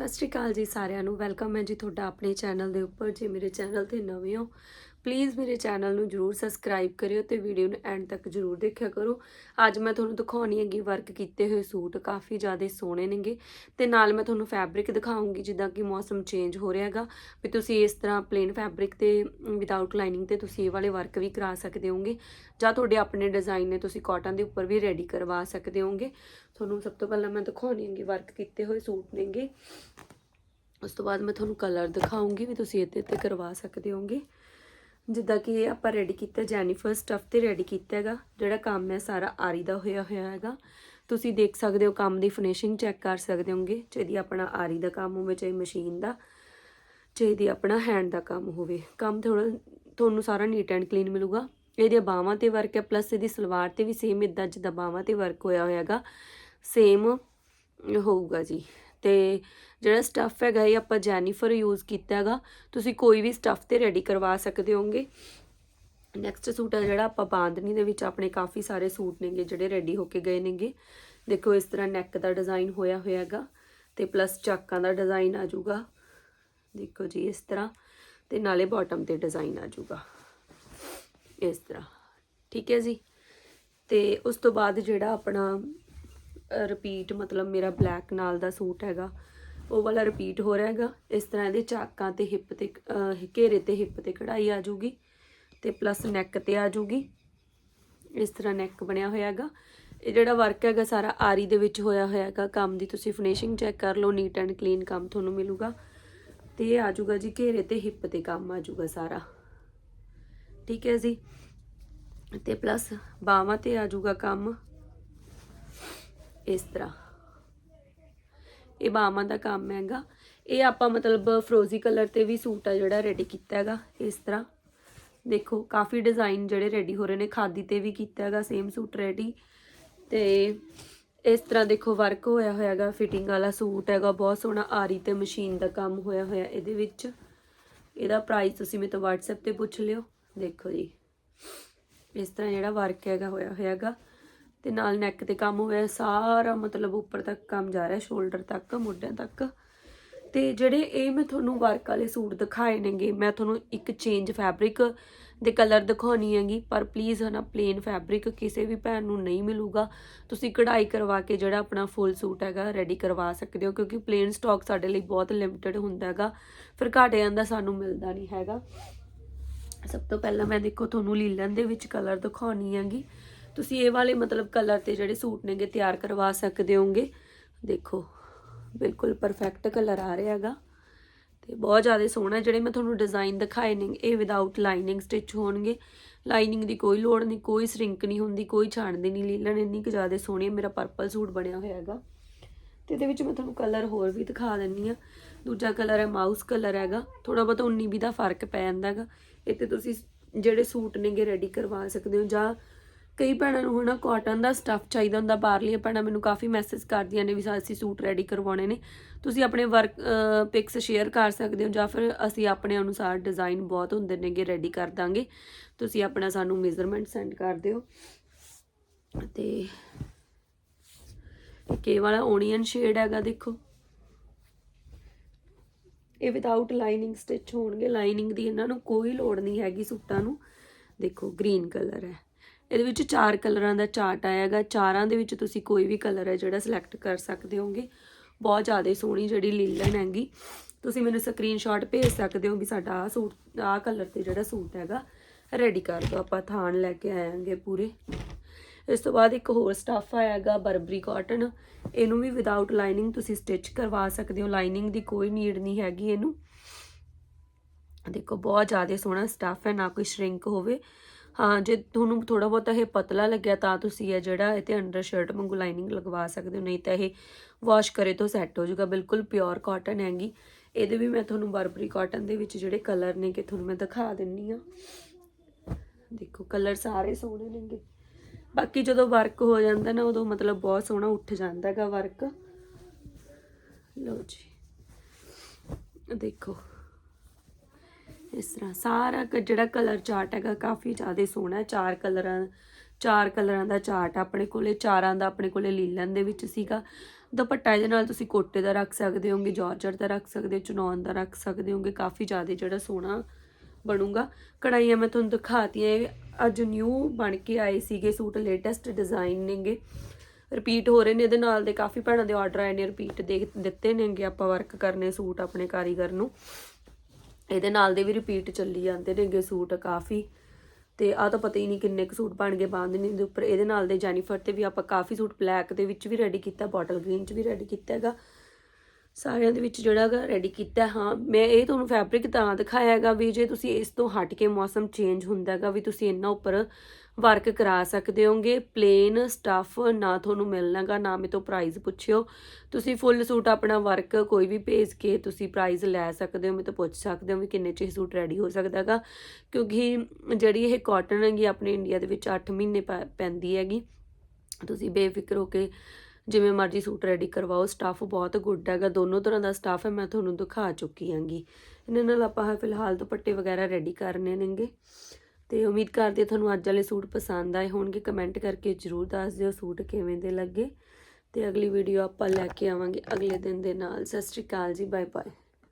ਸਤਿ ਸ਼੍ਰੀ ਅਕਾਲ ਜੀ ਸਾਰਿਆਂ ਨੂੰ। ਵੈਲਕਮ ਹੈ ਜੀ ਤੁਹਾਡਾ ਆਪਣੇ ਚੈਨਲ ਦੇ ਉੱਪਰ। ਜੇ ਮੇਰੇ ਚੈਨਲ ਤੇ ਨਵੇਂ ਹੋ ਪਲੀਜ਼ ਮੇਰੇ ਚੈਨਲ ਨੂੰ ਜਰੂਰ ਸਬਸਕ੍ਰਾਈਬ ਕਰਿਓ ਤੇ ਵੀਡੀਓ ਨੂੰ ਐਂਡ ਤੱਕ ਜਰੂਰ ਦੇਖਿਆ ਕਰੋ। ਅੱਜ ਮੈਂ ਤੁਹਾਨੂੰ ਦਿਖਾਉਣੀ ਹੈਗੀ ਵਰਕ ਕੀਤੇ ਹੋਏ ਸੂਟ, ਕਾਫੀ ਜ਼ਿਆਦਾ ਸੋਹਣੇ ਨੇਗੇ ਤੇ ਨਾਲ ਮੈਂ ਤੁਹਾਨੂੰ ਫੈਬਰਿਕ ਦਿਖਾਉਂਗੀ, ਜਿੱਦਾਂ ਕਿ ਮੌਸਮ ਚੇਂਜ ਹੋ ਰਿਹਾ ਹੈਗਾ, ਵੀ ਤੁਸੀਂ ਇਸ ਤਰ੍ਹਾਂ ਪਲੇਨ ਫੈਬਰਿਕ ਤੇ ਵਿਦਆਊਟ ਲਾਈਨਿੰਗ ਤੇ ਤੁਸੀਂ ਇਹ ਵਾਲੇ ਵਰਕ ਵੀ ਕਰਾ ਸਕਦੇ ਹੋਗੇ ਜਾਂ ਤੁਹਾਡੇ ਆਪਣੇ ਡਿਜ਼ਾਈਨ ਨੇ ਤੁਸੀਂ ਕਾਟਨ ਦੇ ਉੱਪਰ ਵੀ ਰੈਡੀ ਕਰਵਾ ਸਕਦੇ ਹੋਗੇ ਤੁਹਾਨੂੰ ਸਭ ਤੋਂ ਪਹਿਲਾਂ ਮੈਂ ਦਿਖਾਉਣੀ ਹੈਗੀ ਵਰਕ ਕੀਤੇ ਹੋਏ ਸੂਟ ਨੇਗੇ। ਉਸ ਤੋਂ ਬਾਅਦ ਮੈਂ ਤੁਹਾਨੂੰ ਕਲਰ ਦਿਖਾਉਂਗੀ, ਵੀ ਤੁਸੀਂ ਇਹਦੇ ਤੇ ਕਰਵਾ ਸਕਦੇ ਹੋਗੇ ਜਿੱਦਾਂ ਕਿ ਇਹ ਆਪਾਂ ਰੈਡੀ ਕੀਤਾ ਜੈਨੀਫਰ ਸਟਫ ਤੇ ਰੈਡੀ ਕੀਤਾ ਹੈਗਾ, ਜਿਹੜਾ ਕੰਮ ਹੈ ਸਾਰਾ ਆਰੀ ਦਾ ਹੋਇਆ ਹੋਇਆ ਹੈਗਾ। ਤੁਸੀਂ ਦੇਖ ਸਕਦੇ ਹੋ ਕੰਮ ਦੀ ਫਿਨਿਸ਼ਿੰਗ ਚੈੱਕ ਕਰ ਸਕਦੇ ਹੋਗੇ ਚਾਹੀਦੀ ਆਪਣਾ ਆਰੀ ਦਾ ਕੰਮ ਹੋਵੇ, ਚਾਹੇ ਮਸ਼ੀਨ ਦਾ ਚਾਹੀਦੀ ਆਪਣਾ ਹੈਂਡ ਦਾ ਕੰਮ ਹੋਵੇ। ਕੰਮ ਥੋੜਾ ਤੁਹਾਨੂੰ ਸਾਰਾ ਨੀਟ ਐਂਡ ਕਲੀਨ ਮਿਲੂਗਾ। ਇਹਦੀਆਂ ਬਾਹਾਂ ਤੇ ਵਰਕ ਹੈ ਪਲੱਸ ਇਹਦੀ ਸਲਵਾਰ ਤੇ ਵੀ ਸੇਮ ਇਦਾਂ ਜਿੱਦਾਂ ਬਾਹਾਂ ਤੇ ਵਰਕ ਹੋਇਆ ਹੋਇਆ ਹੈਗਾ। ਸੇਮ ਹੋਊਗਾ ਜੀ। ਤੇ ਜਿਹੜਾ ਸਟੱਫ ਹੈਗਾ ਇਹ ਆਪਾਂ ਜੈਨੀਫਰ ਯੂਜ਼ ਕੀਤਾ ਹੈਗਾ, ਤੁਸੀਂ ਕੋਈ ਵੀ ਸਟੱਫ ਤੇ ਰੈਡੀ ਕਰਵਾ ਸਕਦੇ ਹੋਗੇ ਨੈਕਸਟ ਸੂਟ ਆ ਜਿਹੜਾ ਆਪਾਂ ਬਾਂਦਨੀ ਦੇ ਵਿੱਚ ਆਪਣੇ ਕਾਫੀ ਸਾਰੇ ਸੂਟ ਨੇਗੇ, ਜਿਹੜੇ ਰੈਡੀ ਹੋ ਕੇ ਗਏ ਨੇਗੇ। ਦੇਖੋ, ਇਸ ਤਰ੍ਹਾਂ ਨੈਕ ਦਾ ਡਿਜ਼ਾਈਨ ਹੋਇਆ ਹੋਇਆ ਹੈਗਾ ਤੇ ਪਲੱਸ ਚਾਕਾਂ ਦਾ ਡਿਜ਼ਾਈਨ ਆ ਜਾਊਗਾ। ਦੇਖੋ ਜੀ, ਇਸ ਤਰ੍ਹਾਂ ਤੇ ਨਾਲੇ ਬਾਟਮ ਤੇ ਡਿਜ਼ਾਈਨ ਆ ਜਾਊਗਾ। ਇਸ ਤਰ੍ਹਾਂ, ਠੀਕ ਹੈ ਜੀ? ਤੇ ਉਸ ਤੋਂ ਬਾਅਦ ਜਿਹੜਾ ਆਪਣਾ ਰਿਪੀਟ ਮਤਲਬ ਮੇਰਾ ਬਲੈਕ ਨਾਲ ਦਾ ਸੂਟ ਹੈਗਾ। ਉਹ ਵਾਲਾ ਰਿਪੀਟ ਹੋ ਰਿਹਾ ਹੈਗਾ। ਇਸ ਤਰ੍ਹਾਂ ਇਹਦੇ ਚਾਕਾਂ ਤੇ ਹਿੱਪ ਤੇ ਘੇਰੇ ਤੇ ਹਿੱਪ ਤੇ ਕਢਾਈ ਆ ਜੂਗੀ ਤੇ ਪਲੱਸ ਨੈਕ ਤੇ ਆ ਜੂਗੀ ਇਸ ਤਰ੍ਹਾਂ ਨੈਕ ਬਣਿਆ ਹੋਇਆ ਹੈਗਾ। ਇਹ ਜਿਹੜਾ ਵਰਕ ਹੈਗਾ ਸਾਰਾ ਆਰੀ ਦੇ ਵਿੱਚ ਹੋਇਆ ਹੋਇਆ ਹੈਗਾ। ਕੰਮ ਦੀ ਤੁਸੀਂ ਫਿਨਿਸ਼ਿੰਗ ਚੈੱਕ ਕਰ ਲਓ ਨੀਟ ਐਂਡ ਕਲੀਨ ਕੰਮ ਤੁਹਾਨੂੰ ਮਿਲੂਗਾ। ਤੇ ਇਹ ਆ ਜੂਗਾ ਜੀ, ਘੇਰੇ ਤੇ ਹਿੱਪ ਤੇ ਕੰਮ ਆ ਜੂਗਾ ਸਾਰਾ। ਠੀਕ ਹੈ ਜੀ। ਤੇ ਪਲੱਸ ਬਾਹਾਂ ਤੇ ਆ ਜੂਗਾ ਕੰਮ। ਇਸ ਤਰ੍ਹਾਂ। ਇਹ ਬਾਹਾਂ ਦਾ ਕੰਮ ਹੈਗਾ। ਇਹ ਆਪਾਂ ਮਤਲਬ ਫਰੋਜ਼ੀ ਕਲਰ ਤੇ ਵੀ ਸੂਟ ਆ ਜਿਹੜਾ ਰੈਡੀ ਕੀਤਾ ਹੈਗਾ, ਇਸ ਤਰ੍ਹਾਂ। ਦੇਖੋ, ਕਾਫੀ ਡਿਜ਼ਾਈਨ ਜਿਹੜੇ ਰੈਡੀ ਹੋ ਰਹੇ ਨੇ, ਖਾਦੀ ਤੇ ਵੀ ਕੀਤਾ ਹੈਗਾ ਸੇਮ ਸੂਟ ਰੈਡੀ ਤੇ ਇਸ ਤਰ੍ਹਾਂ ਦੇਖੋ ਵਰਕ ਹੋਇਆ ਹੋਇਆ ਹੈਗਾ ਫਿਟਿੰਗ ਵਾਲਾ ਸੂਟ ਹੈਗਾ, ਬਹੁਤ ਸੋਹਣਾ ਆਰੀ ਤੇ ਮਸ਼ੀਨ ਦਾ ਕੰਮ ਹੋਇਆ ਹੋਇਆ ਇਹਦੇ ਵਿੱਚ। ਇਹਦਾ ਪ੍ਰਾਈਸ ਤੁਸੀਂ ਮੇਰੇ ਤੋਂ WhatsApp ਤੇ ਪੁੱਛ ਲਿਓ। ਦੇਖੋ ਜੀ। ਇਸ ਤਰ੍ਹਾਂ ਜਿਹੜਾ ਵਰਕ ਹੈਗਾ, ਹੋਇਆ ਹੋਇਆ ਹੈਗਾ। ਤੇ ਨਾਲ ਨੈਕ ਤੇ ਕੰਮ ਹੋਇਆ ਸਾਰਾ, ਮਤਲਬ ਉੱਪਰ ਤੱਕ ਕੰਮ ਜਾ ਰਿਹਾ ਸ਼ੋਲਡਰ ਤੱਕ, ਮੋਢਿਆਂ ਤੱਕ। ਤੇ ਜਿਹੜੇ ਇਹ ਮੈਂ ਤੁਹਾਨੂੰ ਵਰਕ ਵਾਲੇ ਸੂਟ ਦਿਖਾਏ ਨੇਗੇ, ਮੈਂ ਤੁਹਾਨੂੰ ਇੱਕ ਚੇਂਜ ਫੈਬਰਿਕ ਦੇ ਕਲਰ ਦਿਖਾਉਣੀ ਹੈਗੀ, ਪਰ ਪਲੀਜ਼ ਹਨਾ ਪਲੇਨ ਫੈਬਰਿਕ ਕਿਸੇ ਵੀ ਭੈਣ ਨੂੰ ਨਹੀਂ ਮਿਲੂਗਾ। ਤੁਸੀਂ ਕਢਾਈ ਕਰਵਾ ਕੇ ਜਿਹੜਾ ਆਪਣਾ ਫੁੱਲ ਸੂਟ ਹੈਗਾ ਰੈਡੀ ਕਰਵਾ ਸਕਦੇ ਹੋ, ਕਿਉਂਕਿ ਪਲੇਨ ਸਟਾਕ ਸਾਡੇ ਲਈ ਬਹੁਤ ਲਿਮਟਿਡ ਹੁੰਦਾ ਹੈਗਾ। ਫਿਰ ਘੱਟ ਜਾਂਦਾ ਸਾਨੂੰ ਮਿਲਦਾ ਨਹੀਂ ਹੈਗਾ। ਸਭ ਤੋਂ ਪਹਿਲਾਂ ਮੈਂ ਦੇਖੋ, ਤੁਹਾਨੂੰ ਲੀਲਨ ਦੇ ਵਿੱਚ ਕਲਰ ਦਿਖਾਉਣੀ ਹੈਗੀ। ਤੁਸੀਂ ਇਹ ਵਾਲੇ ਮਤਲਬ ਕਲਰ ਤੇ ਜਿਹੜੇ ਸੂਟ ਨੇਗੇ ਤਿਆਰ ਕਰਵਾ ਸਕਦੇ ਹੋਗੇ ਦੇਖੋ, ਬਿਲਕੁਲ ਪਰਫੈਕਟ ਕਲਰ ਆ ਰਿਹਾ ਹੈਗਾ ਤੇ ਬਹੁਤ ਜ਼ਿਆਦਾ ਸੋਹਣਾ ਜਿਹੜੇ ਮੈਂ ਤੁਹਾਨੂੰ ਡਿਜ਼ਾਈਨ ਦਿਖਾਏ ਨੇ, ਇਹ ਵਿਦਆਊਟ ਲਾਈਨਿੰਗ ਸਟਿਚ ਹੋਣਗੇ। ਲਾਈਨਿੰਗ ਦੀ ਕੋਈ ਲੋੜ ਨਹੀਂ, ਕੋਈ ਸ਼ਰਿੰਕ ਨਹੀਂ ਹੁੰਦੀ, ਕੋਈ ਛਾਣਦੀ ਨਹੀਂ ਲੀਲਨ ਇੰਨੀ ਕੁ ਜ਼ਿਆਦਾ ਸੋਹਣੀ ਮੇਰਾ ਪਰਪਲ ਸੂਟ ਬਣਿਆ ਹੋਇਆ ਹੈਗਾ ਤੇ ਇਹਦੇ ਵਿੱਚ ਮੈਂ ਤੁਹਾਨੂੰ ਕਲਰ ਹੋਰ ਵੀ ਦਿਖਾ ਦਿੰਨੀ ਆ ਦੂਜਾ ਕਲਰ ਹੈ ਮਾਊਸ ਕਲਰ ਹੈਗਾ। ਥੋੜਾ ਬਹੁਤ 19 20 ਦਾ ਫ਼ਰਕ ਪੈ ਜਾਂਦਾ ਹੈਗਾ। ਇਹ ਤੇ ਤੁਸੀਂ ਜਿਹੜੇ ਸੂਟ ਨੇਗੇ ਰੈਡੀ ਕਰਵਾ ਸਕਦੇ ਹੋ ਜਾਂ ਕਈ ਭੈਣਾਂ ਨੂੰ ਹਨਾ ਕਾਟਨ ਦਾ ਸਟੱਫ ਚਾਹੀਦਾ ਹੁੰਦਾ ਬਾਹਰਲੀਆਂ ਭੈਣਾਂ ਮੈਨੂੰ ਕਾਫੀ ਮੈਸੇਜ ਕਰਦੀਆਂ ਨੇ ਵੀ ਅਸੀਂ ਸੂਟ ਰੈਡੀ ਕਰਵਾਉਣੇ ਨੇ। ਤੁਸੀਂ ਆਪਣੇ ਵਰਕ ਪਿਕਸ ਸ਼ੇਅਰ ਕਰ ਸਕਦੇ ਹੋ ਜਾਂ ਫਿਰ ਅਸੀਂ ਆਪਣੇ ਅਨੁਸਾਰ ਡਿਜ਼ਾਈਨ ਬਹੁਤ ਹੁੰਦੇ ਨੇਗੇ ਰੈਡੀ ਕਰ ਦਾਂਗੇ। ਤੁਸੀਂ ਆਪਣਾ ਸਾਨੂੰ ਮੇਜ਼ਰਮੈਂਟ ਸੈਂਡ ਕਰ ਦਿਓ। ਤੇ ਇੱਕ ਵਾਲਾ ਓਨੀਅਨ ਸ਼ੇਡ ਹੈਗਾ ਦੇਖੋ। ਇਹ ਵਿਦਆਊਟ ਲਾਈਨਿੰਗ ਸਟਿਚ ਹੋਣਗੇ। ਲਾਈਨਿੰਗ ਦੀ ਇਹਨਾਂ ਨੂੰ ਕੋਈ ਲੋੜ ਨਹੀਂ ਹੈਗੀ ਸੂਟਾਂ ਨੂੰ। ਦੇਖੋ ਗ੍ਰੀਨ ਕਲਰ ਹੈ। ਇਹਦੇ ਵਿੱਚ ਚਾਰ ਕਲਰਾਂ ਦਾ ਚਾਰਟ ਆਇਆ ਹੈਗਾ ਚਾਰਾਂ ਦੇ ਵਿੱਚ ਤੁਸੀਂ ਕੋਈ ਵੀ ਕਲਰ ਹੈ ਜਿਹੜਾ ਸਿਲੈਕਟ ਕਰ ਸਕਦੇ ਹੋਗੇ ਬਹੁਤ ਜ਼ਿਆਦਾ ਸੋਹਣੀ ਜਿਹੜੀ ਲੀਲਨ ਹੈਗੀ। ਤੁਸੀਂ ਮੈਨੂੰ ਸਕਰੀਨਸ਼ਾਟ ਭੇਜ ਸਕਦੇ ਹੋ ਵੀ ਸਾਡਾ ਆਹ ਸੂਟ, ਆਹ ਕਲਰ ਤੇ ਜਿਹੜਾ ਸੂਟ ਹੈਗਾ ਰੈਡੀ ਕਰ ਦਿਓ ਆਪਾਂ, ਥਾਨ ਲੈ ਕੇ ਆਵਾਂਗੇ ਪੂਰੇ। ਇਸ ਤੋਂ ਬਾਅਦ ਇੱਕ ਹੋਰ ਸਟੱਫ ਆਇਆਗਾ, ਬਰਬਰੀ ਕਾਟਨ ਇਹਨੂੰ ਵੀ ਵਿਦਆਊਟ ਲਾਈਨਿੰਗ ਤੁਸੀਂ ਸਟਿਚ ਕਰਵਾ ਸਕਦੇ ਹੋ। ਲਾਈਨਿੰਗ ਦੀ ਕੋਈ ਨੀਡ ਨਹੀਂ ਹੈਗੀ ਇਹਨੂੰ। ਦੇਖੋ, ਬਹੁਤ ਜ਼ਿਆਦਾ ਸੋਹਣਾ ਸਟੱਫ ਹੈ, ਨਾ ਕੋਈ ਸ਼ਰਿੰਕ ਹੋਵੇ। ਹਾਂ, ਜੇ ਤੁਹਾਨੂੰ ਥੋੜਾ ਬਹੁਤਾ ਇਹ ਪਤਲਾ ਲੱਗਿਆ ਤਾਂ ਤੁਸੀਂ ਇਹ ਜਿਹੜਾ ਇਹ ਤੇ ਅੰਡਰ ਸ਼ਰਟ ਵਾਂਗੂ ਲਾਈਨਿੰਗ ਲਗਵਾ ਸਕਦੇ ਹੋ, ਨਹੀਂ ਤਾਂ ਇਹ ਵਾਸ਼ ਕਰੇ ਤੋਂ ਸੈੱਟ ਹੋ ਜਾਊਗਾ, ਬਿਲਕੁਲ ਪਿਓਰ ਕਾਟਨ ਹੈਗੀ। ਇਹਦੇ ਵੀ ਮੈਂ ਤੁਹਾਨੂੰ ਬਰਬਰੀ ਕਾਟਨ ਦੇ ਵਿੱਚ ਜਿਹੜੇ ਕਲਰ ਨੇ ਕਿ ਤੁਹਾਨੂੰ ਮੈਂ ਦਿਖਾ ਦਿੰਨੀ ਆ ਦੇਖੋ ਕਲਰ ਸਾਰੇ ਸੋਹਣੇ ਨੇਗੇ। ਬਾਕੀ ਜਦੋਂ ਵਰਕ ਹੋ ਜਾਂਦਾ ਨਾ, ਉਦੋਂ ਮਤਲਬ ਬਹੁਤ ਸੋਹਣਾ ਉੱਠ ਜਾਂਦਾ ਹੈਗਾ ਵਰਕ ਲਓ ਜੀ। ਦੇਖੋ। ਇਸ ਤਰ੍ਹਾਂ ਸਾਰਾ ਜਿਹੜਾ ਕਲਰ ਚਾਰਟ ਹੈਗਾ ਕਾਫੀ ਜ਼ਿਆਦਾ ਸੋਹਣਾ ਚਾਰ ਕਲਰਾਂ ਚਾਰ ਕਲਰਾਂ ਦਾ ਚਾਰਟ ਆਪਣੇ ਕੋਲੇ, ਚਾਰਾਂ ਦਾ ਆਪਣੇ ਕੋਲੇ ਲੀਲਨ ਦੇ ਵਿੱਚ ਸੀਗਾ। ਦੁਪੱਟਾ ਇਹਦੇ ਨਾਲ ਤੁਸੀਂ ਕੋਟੇ ਦਾ ਰੱਖ ਸਕਦੇ ਹੋਗੇ ਜਾਰਜਟ ਦਾ ਰੱਖ ਸਕਦੇ ਹੋ, ਚਨੌਨ ਦਾ ਰੱਖ ਸਕਦੇ ਹੋਗੇ, ਕਾਫੀ ਜ਼ਿਆਦਾ ਜਿਹੜਾ ਸੋਹਣਾ ਬਣੂਗਾ। ਕਢਾਈਆਂ ਮੈਂ ਤੁਹਾਨੂੰ ਦਿਖਾਤੀਆਂ, ਇਹ ਅੱਜ ਨਿਊ ਬਣ ਕੇ ਆਏ ਸੀਗੇ ਸੂਟ ਲੇਟੈਸਟ ਡਿਜ਼ਾਈਨ ਨੇਗੇ। ਰਿਪੀਟ ਹੋ ਰਹੇ ਨੇ, ਇਹਦੇ ਨਾਲ ਦੇ ਕਾਫੀ ਭੈਣਾਂ ਦੇ ਆਰਡਰ ਆਏ ਨੇ ਰਿਪੀਟ ਦੇ ਦਿੱਤੇ ਨੇਗੇ, ਆਪਾਂ ਵਰਕ ਕਰਨੇ ਸੂਟ ਆਪਣੇ ਕਾਰੀਗਰ ਨੂੰ। ਇਹਦੇ ਨਾਲ ਦੇ ਵੀ ਰਿਪੀਟ ਚੱਲੀ ਜਾਂਦੇ ਨੇਗੇ ਸੂਟ ਕਾਫੀ। ਤੇ ਆ ਤਾਂ ਪਤਾ ਹੀ ਨਹੀਂ ਕਿੰਨੇ ਕੁ ਸੂਟ ਬਣ ਗਏ ਬਾਂਧਨੀ ਦੇ ਉੱਪਰ ਇਹਦੇ ਨਾਲ ਦੇ ਜੈਨੀਫਰ ਤੇ ਵੀ ਆਪਾਂ ਕਾਫੀ ਸੂਟ ਬਲੈਕ ਦੇ ਵਿੱਚ ਵੀ ਰੈਡੀ ਕੀਤਾ ਬੋਟਲ ਗ੍ਰੀਨ ਚ ਵੀ ਰੈਡੀ ਕੀਤਾ ਹੈਗਾ। ਸਾਰਿਆਂ ਦੇ ਵਿੱਚ ਜਿਹੜਾ ਹੈਗਾ ਰੈਡੀ ਕੀਤਾ ਹਾਂ। ਮੈਂ ਇਹ ਤੁਹਾਨੂੰ ਫੈਬਰਿਕ ਤਾਂ ਦਿਖਾਇਆ ਹੈਗਾ ਵੀ ਜੇ ਤੁਸੀਂ ਇਸ ਤੋਂ ਹਟ ਕੇ ਮੌਸਮ ਚੇਂਜ ਹੁੰਦਾ ਹੈਗਾ ਵੀ ਤੁਸੀਂ ਇਹਨਾਂ ਉੱਪਰ ਵਰਕ ਕਰਾ ਸਕਦੇ ਹੋਗੇ। ਪਲੇਨ ਸਟਫ ਨਾ ਤੁਹਾਨੂੰ ਮਿਲਣਾਗਾ ਨਾ ਮੇ ਤੋਂ ਪ੍ਰਾਈਸ ਪੁੱਛਿਓ। ਤੁਸੀਂ ਫੁੱਲ ਸੂਟ ਆਪਣਾ ਵਰਕ ਕੋਈ ਵੀ ਭੇਜ ਕੇ ਤੁਸੀਂ ਪ੍ਰਾਈਸ ਲੈ ਸਕਦੇ ਹੋ, ਮੇ ਤੋਂ ਪੁੱਛ ਸਕਦੇ ਹੋ ਵੀ ਕਿੰਨੇ ਚ ਇਹ ਸੂਟ ਰੈਡੀ ਹੋ ਸਕਦਾ ਹੈਗਾ। ਕਿਉਂਕਿ ਜਿਹੜੀ ਇਹ ਕਾਟਨ ਹੈਗੀ, ਆਪਣੇ ਇੰਡੀਆ ਦੇ ਵਿੱਚ 8 ਮਹੀਨੇ ਪੈ- ਪੈਂਦੀ ਹੈਗੀ। ਤੁਸੀਂ ਬੇਫਿਕਰ ਹੋ ਕੇ ਜਿਵੇਂ ਮਰਜ਼ੀ ਸੂਟ ਰੈਡੀ ਕਰਵਾਓ ਸਟਾਫ ਬਹੁਤ ਗੁੱਡ ਹੈਗਾ, ਦੋਨੋਂ ਤਰ੍ਹਾਂ ਦਾ ਸਟਾਫ ਹੈ, ਮੈਂ ਤੁਹਾਨੂੰ ਦਿਖਾ ਚੁੱਕੀ ਹਾਂਗੀ। ਇਹਨਾਂ ਨਾਲ ਆਪਾਂ ਫਿਲਹਾਲ ਦੁਪੱਟੇ ਵਗੈਰਾ ਰੈਡੀ ਕਰਨੇ ਨੇਗੇ। ਤੇ ਉਮੀਦ ਕਰਦੇ ਹਾਂ ਤੁਹਾਨੂੰ ਅੱਜ ਵਾਲੇ ਸੂਟ ਪਸੰਦ ਆਏ ਹੋਣਗੇ ਕਮੈਂਟ ਕਰਕੇ ਜਰੂਰ ਦੱਸ ਦਿਓ ਸੂਟ ਕਿਵੇਂ ਦੇ ਲੱਗੇ। ਤੇ ਅਗਲੀ ਵੀਡੀਓ ਆਪਾਂ ਲੈ ਕੇ ਆਵਾਂਗੇ, ਅਗਲੇ ਦਿਨ ਦੇ ਨਾਲ। ਸਤਿ ਸ਼੍ਰੀ ਅਕਾਲ ਜੀ ਬਾਏ ਬਾਏ